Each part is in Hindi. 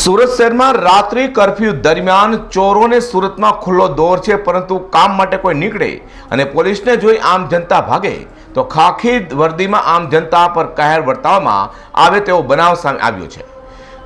સુરત શહેરમાં રાત્રિ કર્ફ્યુ દરમિયાન ચોરોને સુરતમાં ખુલ્લો દોર છે, પરંતુ કામ માટે કોઈ નીકળે અને પોલીસને જોઈ આમ જનતા ભાગે. તો ખાખી વર્દીમાં આમ જનતા પર કહેર વર્તાવવામાં આવે તેવો બનાવ સામે આવ્યો છે.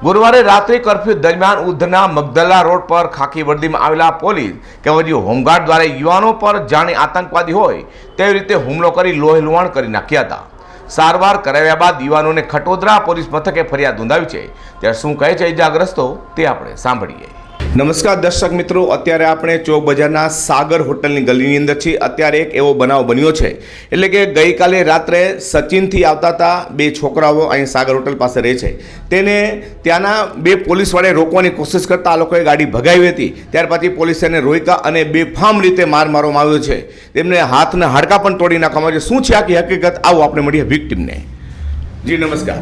ગુરુવારે રાત્રિ કર્ફ્યુ દરમિયાન ઉધના મગદલા રોડ પર ખાખી વર્દીમાં આવેલા પોલીસ કે વડીઓ હોમગાર્ડ દ્વારા યુવાનો પર જાણે આતંકવાદી હોય તેવી રીતે હુમલો કરી લોહીલુહાણ કરી નાખ્યા હતા. સારવાર કરાવ્યા બાદ યુવાનોને ખટોદરા પોલીસ મથકે ફરિયાદ નોંધાવી છે. ત્યારે શું કહે છે ઇજાગ્રસ્તો તે આપણે સાંભળીએ. નમસ્કાર દર્શક મિત્રો, અત્યારે આપણે ચોક બજારના સાગર હોટલની ગલીની અંદર છીએ. અત્યારે એક એવો બનાવ બન્યો છે. એટલે કે ગઈકાલે રાત્રે સચિનથી આવતા હતા બે છોકરાઓ અહીં સાગર હોટલ પાસે રહે છે. તેને ત્યાંના બે પોલીસવાળાએ રોકવાની કોશિશ કરતા આ લોકોએ ગાડી ભગાવી હતી. ત્યાર પછી પોલીસે એને રોક્યા અને બેફામ રીતે માર મારવામાં આવ્યો છે. તેમને હાથના હાડકા પણ તોડી નાખવામાં આવ્યો છે. શું છે આખી હકીકત? આવો આપણે મળીએ વિક્ટિમને. જી, નમસ્કાર.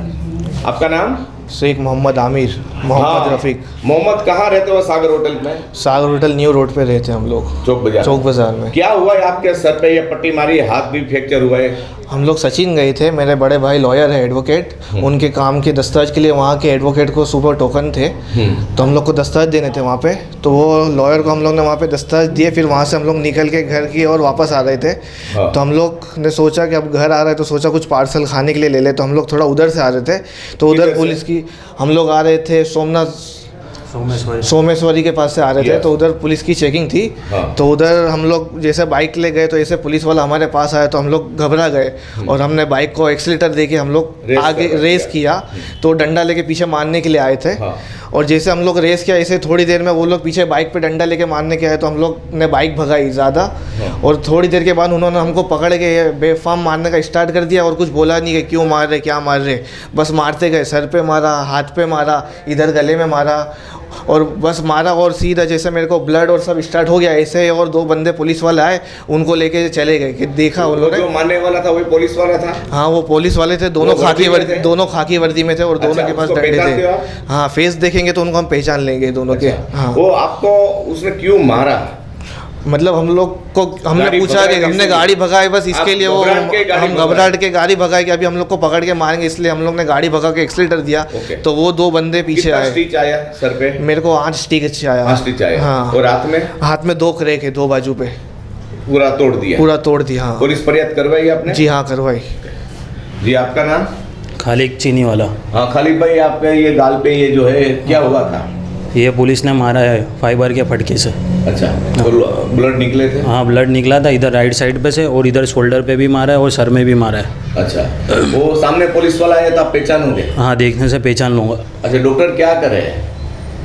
આપકા નામ? शेख मोहम्मद आमिर मोहम्मद हाँ। रफ़ीक। मोहम्मद कहाँ रहते हो सागर होटल में? सागर होटल न्यू रोड पे रहते हैं हम लोग चौक बाज़ार। चौक बाज़ार में। क्या हुआ है आपके सर पे ये पट्टी मारी हाथ भी फ्रैक्चर हुआ है। हम लोग सचिन गए थे मेरे बड़े भाई लॉयर है एडवोकेट उनके काम के दस्तावेज़ के लिए वहाँ के एडवोकेट को सुपर टोकन थे। तो हम लोग को दस्तावेज़ देने थे वहाँ पे। तो वो लॉयर को हम लोग ने वहाँ पे दस्तावेज़ दिए फिर वहाँ से हम लोग निकल के घर की और वापस आ रहे थे। हाँ। तो हम लोग ने सोचा कि अब घर आ रहे तो सोचा कुछ पार्सल खाने के लिए ले ले। तो हम लोग थोड़ा उधर से आ रहे थे। तो उधर? पुलिस की हम लोग आ रहे थे सोमनाथ सोमेश्वरी। के पास से आ रहे थे तो उधर पुलिस की चेकिंग थी। हाँ। तो उधर हम लोग जैसे बाइक ले गए तो ऐसे पुलिस वाला हमारे पास आया तो हम लोग घबरा गए। और हमने बाइक को एक्सीटर दे के हम लोग हम्म। आगे रेस किया। तो डंडा लेके पीछे मारने के लिए आए थे। हाँ। और जैसे हम लोग रेस किया ऐसे थोड़ी देर में वो लोग पीछे बाइक पे डंडा लेके मारने के आए तो हम लोग ने बाइक भगाई ज़्यादा। हाँ। और थोड़ी देर के बाद उन्होंने हमको पकड़ के बेफाम मारने का स्टार्ट कर दिया और कुछ बोला नहीं कि क्यों मार रहे क्या मार रहे। बस मारते गए सर पे मारा हाथ पे मारा इधर गले में मारा। और बस मारा और सीधा जैसे मेरे को ब्लड और सब स्टार्ट हो गया ऐसे और दो बंदे पुलिस वाले आए उनको लेके चले गए कि देखा उन वो लोगों ने मारने वाला था वही पुलिस वाला था? हाँ वो पुलिस वाले थे दोनों खाकी वर्दी? दोनों खाकी वर्दी में थे और दोनों अच्छा, के पास डंडे थे। हाँ फेस देखेंगे तो उनको हम पहचान लेंगे दोनों के। अच्छा, हाँ। वो आपको उसने क्यों मारा? मतलब हम लोग को हमने पूछा कि हमने गाड़ी भगाई बस इसके लिए वो घबराहट के गाड़ी हम भगाए? घबराहट के गाड़ी भगाई कि अभी हम लोग को पकड़ के मारेंगे इसलिए हम लोग ने गाड़ी भगा के एक्सीटर दिया। तो वो दो बंदे पीछे आए। आया सर पे? मेरे को आठ स्टिक अच्छे आया। हाँ स्टिच आया हाँ। और हाथ में? हाथ में दो क्रेक है दो बाजू पे। पूरा तोड़ दिया। पूरा तोड़ दिया हाँ। पुलिस फरियाद करवाई आपने? जी हाँ करवाई। जी आपका नाम? खालिक चीनी वाला। हाँ खालिद भाई आपका ये गाल पे ये जो है क्या हुआ था? ये पुलिस ने मारा है फाइबर के फटके से। अच्छा ब्लड निकले थे? हाँ ब्लड निकला था इधर राइट साइड पे से और इधर शोल्डर पे भी मारा है और सर में भी मारा है। अच्छा वो सामने पुलिस वाला है तो आप पहचानोगे हाँ देखने से पहचान लूँगा। अच्छा डॉक्टर क्या कर रहे हैं?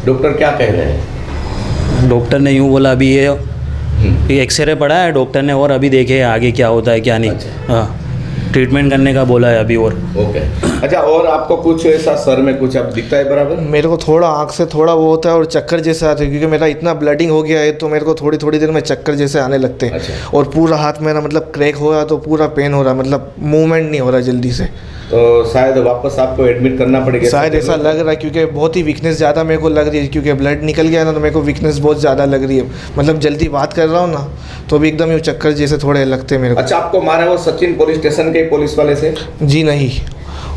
डॉक्टर क्या कह रहे हैं? डॉक्टर ने यूँ बोला अभी ये हम्म, एक्सरे पड़ा है डॉक्टर ने और अभी देखे आगे क्या होता है क्या नहीं। अच्छा। हाँ। ट्रीटमेंट करने का बोला है अभी और। ओके। अच्छा और आपको कुछ ऐसा सर में कुछ अब दिखता है बराबर? मेरे को थोड़ा आँख से थोड़ा वो होता है और चक्कर जैसे आते हैं क्योंकि मेरा इतना ब्लडिंग हो गया है तो मेरे को थोड़ी थोड़ी देर में चक्कर जैसे आने लगते हैं। अच्छा। और पूरा हाथ मेरा मतलब क्रैक हो रहा तो पूरा पेन हो रहा है मतलब मूवमेंट नहीं हो रहा जल्दी से। तो शायद वापस आपको एडमिट करना पड़ेगा। शायद ऐसा तो- लग रहा है क्योंकि बहुत ही वीकनेस ज़्यादा मेरे को लग रही है क्योंकि ब्लड निकल गया ना तो मेरे को वीकनेस बहुत ज़्यादा लग रही है। मतलब जल्दी बात कर रहा हूँ ना तो भी एकदम यूँ चक्कर जैसे थोड़े लगते मेरे को। अच्छा आपको मारा वो सचिन पुलिस स्टेशन के पुलिस वाले से? जी नहीं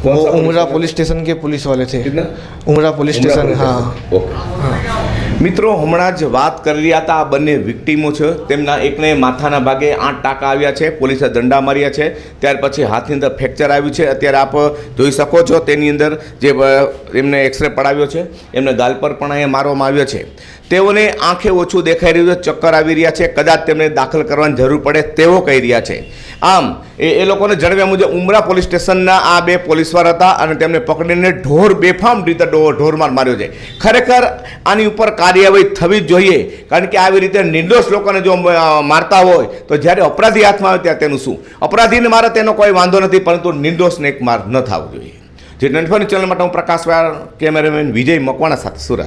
वो उमरा पुलिस स्टेशन के पुलिस वाले थे। उमरा पुलिस स्टेशन हाँ। મિત્રો, હમણાં જ વાત કરી રહ્યા હતા આ બંને વિક્ટીમો છે. તેમના એકને માથાના ભાગે આઠ ટાંકા આવ્યા છે. પોલીસે દંડા માર્યા છે. ત્યાર પછી હાથની અંદર ફ્રેક્ચર આવ્યું છે. અત્યારે આપ જોઈ શકો છો તેની અંદર જે એમને એક્સરે પડાવ્યો છે. એમને ગાલ પર પણ અહીંયા મારવામાં આવ્યો છે. તેઓને આંખે ઓછું દેખાઈ રહ્યું છે, ચક્કર આવી રહ્યા છે, કદાચ તેમને દાખલ કરવાની જરૂર પડે તેવો કહી રહ્યા છે. આમ, એ એ લોકોને જણાવ્યા મુજબ ઉમરા પોલીસ સ્ટેશનના આ બે પોલીસવાર હતા અને તેમને પકડીને ઢોર બેફામ રીતે ઢોરમાર માર્યો છે. ખરેખર આની ઉપર કાર્યવાહી થવી જ જોઈએ, કારણ કે આવી રીતે નિર્દોષ લોકોને જો મારતા હોય, તો જ્યારે અપરાધી હાથમાં આવે ત્યારે તેનું શું? અપરાધીને મારે તેનો કોઈ વાંધો નથી, પરંતુ નિર્દોષને એક માર ન થવો જોઈએ. જે નનફોની ચેનલ માટે હું પ્રકાશવાળ કેમેરામેન વિજય મકવાણા સાથે સુરત.